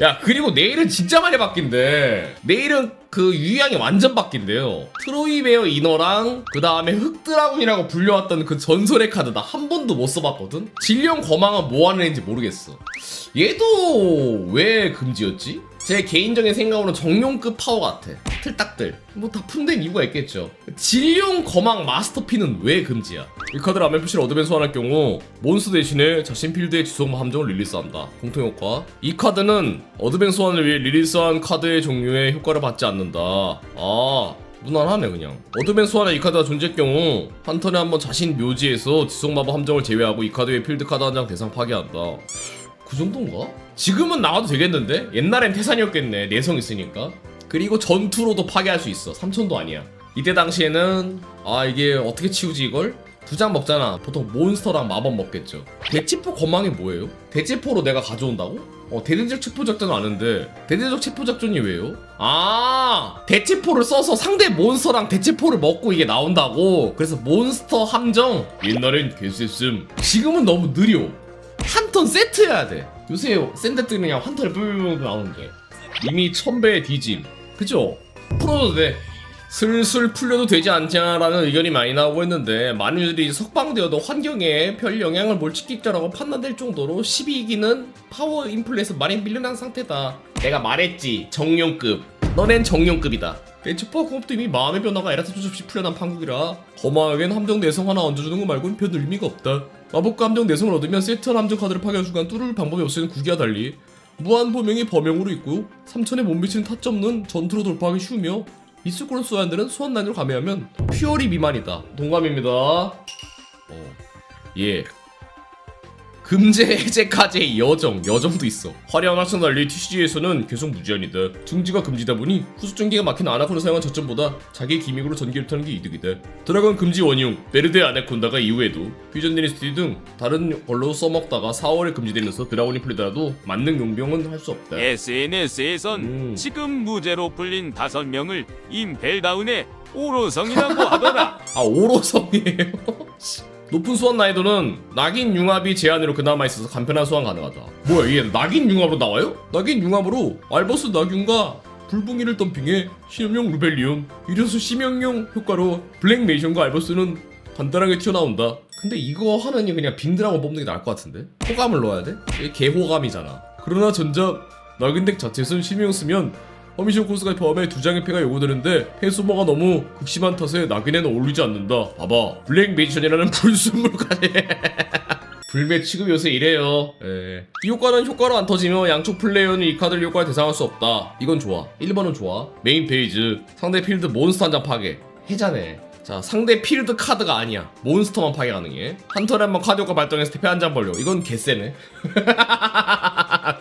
야 그리고 내일은 진짜 많이 바뀐대. 내일은 그 유형이 완전 바뀐대요. 트로이 베어 이너랑 그 다음에 흑드라군이라고 불려왔던 그 전설의 카드 나 한 번도 못 써봤거든? 질령 거망은 뭐 하는 애인지 모르겠어. 얘도 왜 금지였지? 제 개인적인 생각으로는 정용급 파워 같아. 틀딱들. 뭐 다 푼된 이유가 있겠죠. 질용 거망 마스터피는 왜 금지야? 이 카드를 표시를 얻으면 소환할 경우 몬스터 대신에 자신 필드의 지속 함정을 릴리스한다. 공통효과. 이 카드는 어드벤 소환을 위해 릴리스한 카드의 종류의 효과를 받지 않는다. 아 무난하네 그냥. 어드벤 소환에 이 카드가 존재할 경우 한 턴에 한 번 자신 묘지에서 지속 마법 함정을 제외하고 이 카드의 필드 카드 한 장 대상 파괴한다. 그 정도인가? 지금은 나와도 되겠는데? 옛날엔 태산이었겠네 내성 있으니까 그리고 전투로도 파괴할 수 있어 3천도 아니야 이때 당시에는 아 이게 어떻게 치우지 이걸? 두 장 먹잖아 보통 몬스터랑 마법 먹겠죠 대치포 건망이 뭐예요? 대치포로 내가 가져온다고? 어 대대적 체포 작전 아는데 대대적 체포 작전이 왜요? 아 대체포를 써서 상대 몬스터랑 대체포를 먹고 이게 나온다고 그래서 몬스터 함정 옛날엔 개쎄씀 지금은 너무 느려 한 턴 세트해야 돼. 요새 샌드들이 그냥 한 턴에 뿔뿔 나오는데 이미 천배의 뒤짐. 그죠? 풀어도 돼. 슬슬 풀려도 되지 않냐라는 의견이 많이 나오고 있는데 많은 이들이 석방되어도 환경에 별 영향을 못 끼치라고 판단될 정도로 12기는 파워 인플레에서 많이 밀려난 상태다. 내가 말했지 정령급. 너넨 정령급이다. 벤츠파 공업도 이미 마음의 변화가 에라트 조접시 풀려난 판국이라 거마에겐 함정 내성 하나 얹어주는 거 말고는 별 의미가 없다. 마법과 함정 내성을 얻으면 세트한 함정 카드를 파괴한 순간 뚫을 방법이 없으는 구기와 달리 무한 범용이 범용으로 있고 3천에 못 미치는 타점은 전투로 돌파하기 쉬우며 이스코로 소환들은 소환 난이로 가미하면 퓨어리 미만이다. 동감입니다. 어. 예. 금제 해제까지의 여정, 여정도 있어. 화려한 활성 달리 TCG에서는 계속 무제한이다. 중지가 금지다 보니 후수전기가 막힌 아나콘을 사용한 저점보다 자기 기믹으로 전기를 타는 게 이득이다. 드라곤 금지 원흉, 베르데 아나콘다가 이후에도 퓨전 디니스티 등 다른 걸로 써먹다가 4월에 금지되면서 드라곤이 풀리더라도 만능 용병은 할 수 없다. SNS에선 음. 지금 무죄로 풀린 다섯 명을 임벨다운의 오로성이라고 하더라. 아 오로성이에요? 높은 소환 난이도는 낙인 융합이 제한으로 그나마 있어서 간편한 소환 가능하다. 뭐야 이게 낙인 융합으로 나와요? 낙인 융합으로 알버스 낙윤과 불붕이를 덤핑해 실험용 루벨리온 이래서 심형용 효과로 블랙 메이션과 알버스는 간단하게 튀어나온다. 근데 이거 하느니 그냥 빙드라고 뽑는 게 나을 것 같은데? 호감을 넣어야 돼? 이게 개호감이잖아. 그러나 전작 낙인덱 자체에선 심형 쓰면 허미션 코스가 포함해 두 장의 패가 요구되는데 패 소모가 너무 극심한 탓에 낙인에는 어울리지 않는다. 봐봐. 블랙 메이션이라는 불순물까지. 불매 취급 요새 이래요. 예. 이 효과는 효과로 안 터지며 양쪽 플레이어는 이 카드를 효과에 대상할 수 없다. 이건 좋아. 1번은 좋아. 메인 페이지. 상대 필드 몬스터 한 장 파괴. 해자네. 자, 상대 필드 카드가 아니야. 몬스터만 파괴 가능해. 한 턴에 한번 카드 효과 발동해서 패한 장 벌려. 이건 개쎄네.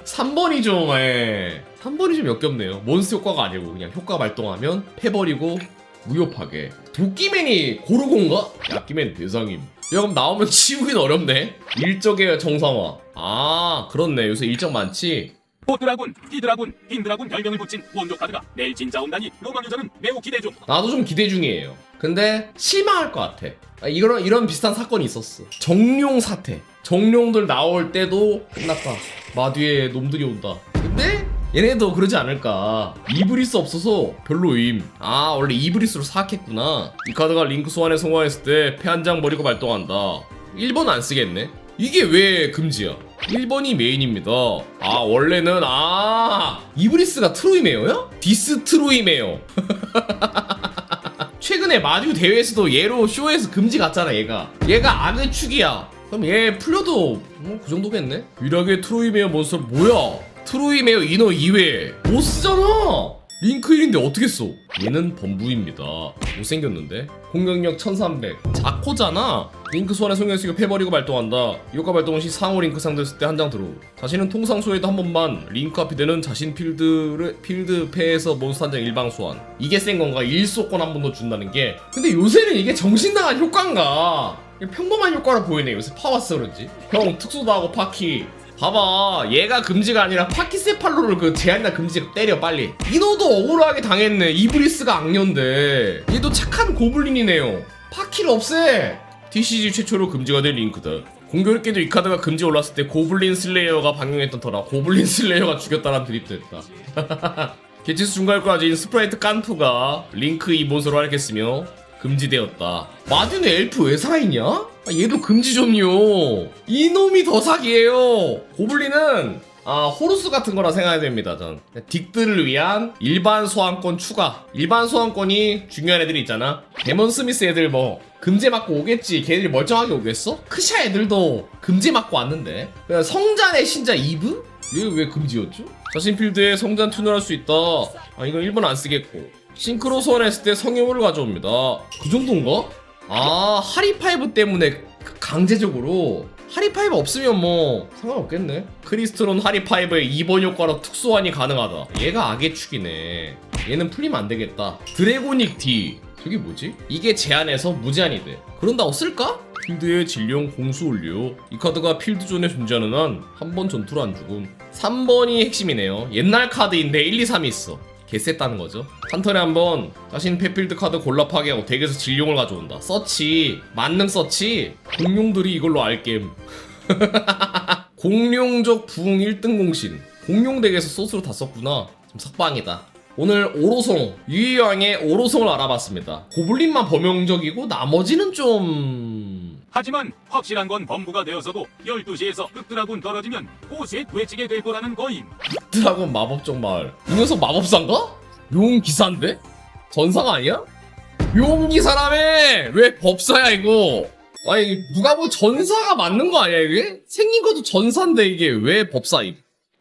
3번이 좀, 예. 3번이 좀 역겹네요. 몬스터 효과가 아니고 그냥 효과 발동하면 패버리고 무효 파괴. 도끼맨이 고르곤가? 야끼맨 대상임. 야, 그럼 나오면 치우긴 어렵네. 일적의 정상화. 아, 그렇네. 요새 일적 많지? 포드라군, 히드라군, 빈드라군 별명을 붙인 원조 카드가 내일 진짜 온다니 로망 유저는 매우 기대 중. 나도 좀 기대 중이에요. 근데 실망할 것 같아. 아, 이런 이런 비슷한 사건이 있었어. 정룡 사태. 정룡들 나올 때도 끝났다. 마뒤에 놈들이 온다. 근데 얘네도 그러지 않을까. 이브리스 없어서 별로임. 아 원래 이브리스로 사악했구나. 이 카드가 링크 소환에 성공했을 때 패 한 장 버리고 발동한다. 1번 안 쓰겠네. 이게 왜 금지야? 1번이 메인입니다. 아 원래는 아 이브리스가 트로이메어야? 디스 트로이메어. 최근에 마듀 대회에서도 얘로 쇼에서 금지 갔잖아 얘가 얘가 악의 축이야 그럼 얘 풀려도 뭐 그 정도겠네? 유일하게 트로이메어 몬스터 뭐야? 트로이메어 이너 2회 못 쓰잖아! 링크 1인데 어떻게 써 얘는 범부입니다. 못생겼는데? 공격력 1300 자코잖아! 링크 소환에 성형수가 패버리고 발동한다. 효과 발동 시 상호 링크 상대했을 때 한 장 들어 자신은 통상 소에도 한 번만 링크 앞이 되는 자신 필드를 필드 패에서 몬스터 한 장 일방 소환. 이게 센 건가? 일소권 한 번 더 준다는 게. 근데 요새는 이게 정신 나간 효과인가 평범한 효과로 보이네. 요새 파워스 그런지. 형 특수도 하고 파키. 봐봐. 얘가 금지가 아니라 파키세팔로를 그 제한이나 금지 때려 빨리. 이노도 억울하게 당했네. 이브리스가 악녀인데. 얘도 착한 고블린이네요. 파키를 없애. TCG 최초로 금지가 된 링크다. 공교롭게도 이 카드가 금지 올랐을 때 고블린 슬레이어가 방영했던 터라 고블린 슬레이어가 죽였다는. 개체수 중괄과 가진 스프라이트 깐프가 링크 이본소로 활약했으며 금지되었다. 마딘의 엘프 왜 살아있냐? 아, 얘도 금지 좀요. 이놈이 더 사기예요. 고블린은 아 호루스 같은 거라 생각해야 됩니다. 전 딕들을 위한 일반 소환권 추가. 일반 소환권이 중요한 애들이 있잖아. 데몬 스미스 애들 뭐 금제 맞고 오겠지. 걔들이 멀쩡하게 오겠어? 크샤 애들도 금제 맞고 왔는데. 그냥 성잔의 신자 이브? 얘왜 금지였죠? 자신 필드에 성잔 툰을 할수 있다. 아 이건 1번 안 쓰겠고. 싱크로 소환했을 때 성유물을 가져옵니다. 그 정도인가? 아 하리파이브 때문에 강제적으로 하리파이브 없으면 뭐 상관없겠네. 크리스트론 하리파이브의 2번 효과로 특수환이 가능하다. 얘가 악의 축이네. 얘는 풀리면 안 되겠다. 드래고닉 D. 저게 뭐지? 이게 제한해서 무제한이 돼. 그런다고 쓸까? 필드에 진령 공수 올려. 이 카드가 필드존에 존재하는 한 한 번 전투로 안 죽음. 3번이 핵심이네요. 옛날 카드인데 1, 2, 3이 있어. 개셌다는 거죠. 한 턴에 한번 자신 패필드 카드 골라 파괴하고 덱에서 진룡을 가져온다. 서치 만능 서치 공룡들이 이걸로 알겜. 공룡적 부흥 1등 공신. 공룡 덱에서 소스로 다 썼구나. 좀 석방이다. 오늘 오로송 유이왕의 오로송을 알아봤습니다. 고블린만 범용적이고 나머지는 좀 하지만 확실한 건 범부가 되어서도 12시에서 흑드라군 떨어지면 곳에 되치게 될 거라는 거임. 드라곤 마법적 마을. 이 녀석 마법사인가? 용 기사인데? 전사가 아니야? 용 기사라며! 왜 법사야 이거? 아니 누가 뭐 전사가 맞는 거 아니야 이게? 생긴 것도 전사인데 이게 왜 법사임?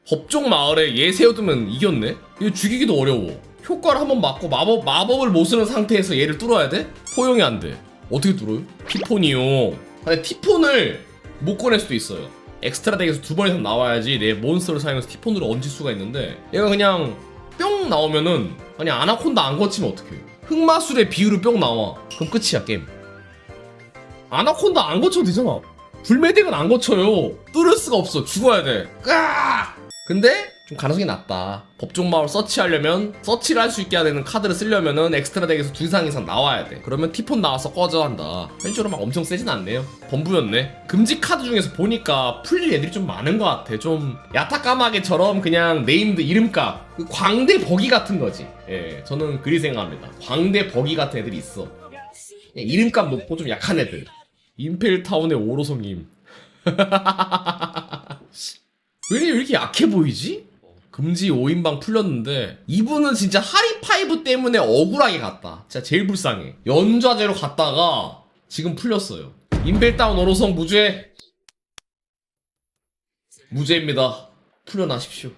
법종 마을에 얘 세워두면 이겼네? 이거 죽이기도 어려워. 효과를 한번 맞고 마법, 마법을 못 쓰는 상태에서 얘를 뚫어야 돼? 포용이 안 돼. 어떻게 뚫어요? 티폰이요. 근데 티폰을 못 꺼낼 수도 있어요. 엑스트라 덱에서 두 번 이상 나와야지 내 몬스터를 사용해서 티폰으로 얹을 수가 있는데 얘가 그냥 뿅 나오면은 아니 아나콘다 안 거치면 어떡해 흑마술의 비율을 뿅 나와 그럼 끝이야 게임 아나콘다 안 거쳐도 되잖아 불매덱은 안 거쳐요 뚫을 수가 없어 죽어야 돼 까! 근데 좀 가능성이 낮다. 법종 마을 서치하려면 서치를 할 수 있게 하는 카드를 쓰려면은 엑스트라 덱에서 두 이상 이상 나와야 돼. 그러면 티폰 나와서 꺼져 한다. 현실로 막 엄청 세진 않네요. 범부였네. 금지 카드 중에서 보니까 풀릴 애들이 좀 많은 것 같아. 좀 야타까마게처럼 그냥 네임드 이름값. 그 광대 버기 같은 거지. 예 저는 그리 생각합니다. 광대 버기 같은 애들이 있어. 그냥 이름값 높고 좀 약한 애들. 임펠타운의 오로성님 왜 이렇게 약해 보이지? 금지 5인방 풀렸는데 이분은 진짜 하리파이브 때문에 억울하게 갔다. 진짜 제일 불쌍해. 연좌제로 갔다가 지금 풀렸어요. 임벨다운 오로성 무죄. 무죄입니다. 풀려나십시오